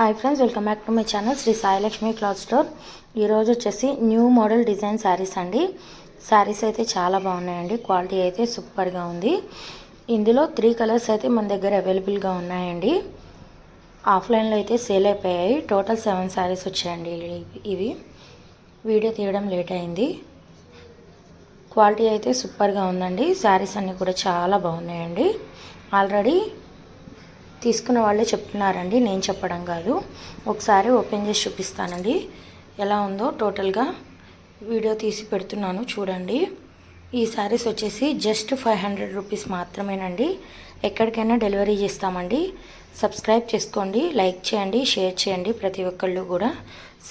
Hi friends welcome back to my channel Shri Sailakshmi cloth store ఈరోజు వచ్చేసి new model design saris అండి. శారీస్ అయితే చాలా బాగున్నాయండి. క్వాలిటీ అయితే సూపర్గా ఉంది. ఇందులో త్రీ కలర్స్ అయితే మన దగ్గర అవైలబుల్గా ఉన్నాయండి. ఆఫ్లైన్లో అయితే సేల్ అయిపోయాయి. టోటల్ సెవెన్ శారీస్ వచ్చాయండి ఇవి. వీడియో తీయడం లేట్ అయింది. క్వాలిటీ అయితే సూపర్గా ఉందండి. శారీస్ అన్నీ కూడా చాలా బాగున్నాయండి. ఆల్రెడీ తీసుకున్న వాళ్ళే చెప్తున్నారండి నేను చెప్పడం కాదు. ఒకసారి ఓపెన్ చేసి చూపిస్తానండి. ఎలా ఉందో టోటల్గా వీడియో తీసి పెడుతున్నాను చూడండి. ఈ శారీస్ వచ్చేసి జస్ట్ ఫైవ్ హండ్రెడ్ రూపీస్ మాత్రమేనండి. ఎక్కడికైనా డెలివరీ చేస్తామండి. సబ్స్క్రైబ్ చేసుకోండి లైక్ చేయండి షేర్ చేయండి ప్రతి ఒక్కళ్ళు కూడా.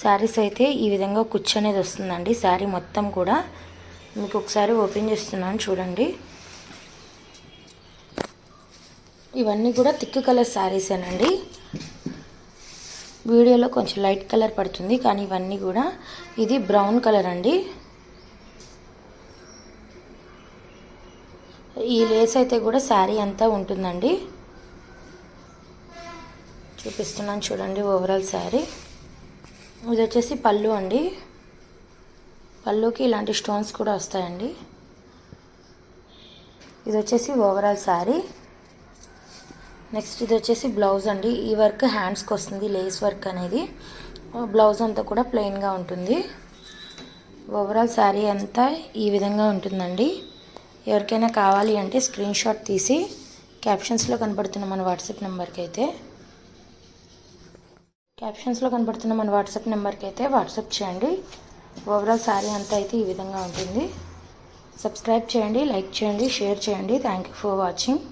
శారీస్ అయితే ఈ విధంగా కూర్చొనేది వస్తుందండి శారీ మొత్తం కూడా. మీకు ఒకసారి ఓపెన్ చేస్తున్నాను చూడండి. ఇవన్నీ కూడా థిక్ కలర్ శారీసేనండి వీడియోలో కొంచెం లైట్ కలర్ పడుతుంది కానీ ఇవన్నీ కూడా ఇది బ్రౌన్ కలర్ అండి. ఈ లేస్ అయితే కూడా శారీ అంతా ఉంటుందండి. చూపిస్తున్నాను చూడండి ఓవరాల్ శారీ. ఇది వచ్చేసి పళ్ళు అండి. పళ్ళుకి ఇలాంటి స్టోన్స్ కూడా వస్తాయండి. ఇది వచ్చేసి ఓవరాల్ శారీ. నెక్స్ట్ ఇది వచ్చేసి బ్లౌజ్ అండి. ఈ వర్క్ హ్యాండ్స్కి వస్తుంది లేస్ వర్క్ అనేది. బ్లౌజ్ అంతా కూడా ప్లెయిన్గా ఉంటుంది. ఓవరాల్ శారీ అంతా ఈ విధంగా ఉంటుందండి. ఎవరికైనా కావాలి అంటే స్క్రీన్ షాట్ తీసి క్యాప్షన్స్లో కనపడుతున్న మన వాట్సాప్ నెంబర్కి అయితే క్యాప్షన్స్లో కనపడుతున్న మన వాట్సాప్ నెంబర్కి అయితే వాట్సాప్ చేయండి. ఓవరాల్ శారీ అంతా అయితే ఈ విధంగా ఉంటుంది. సబ్స్క్రైబ్ చేయండి లైక్ చేయండి షేర్ చేయండి. Thank you for watching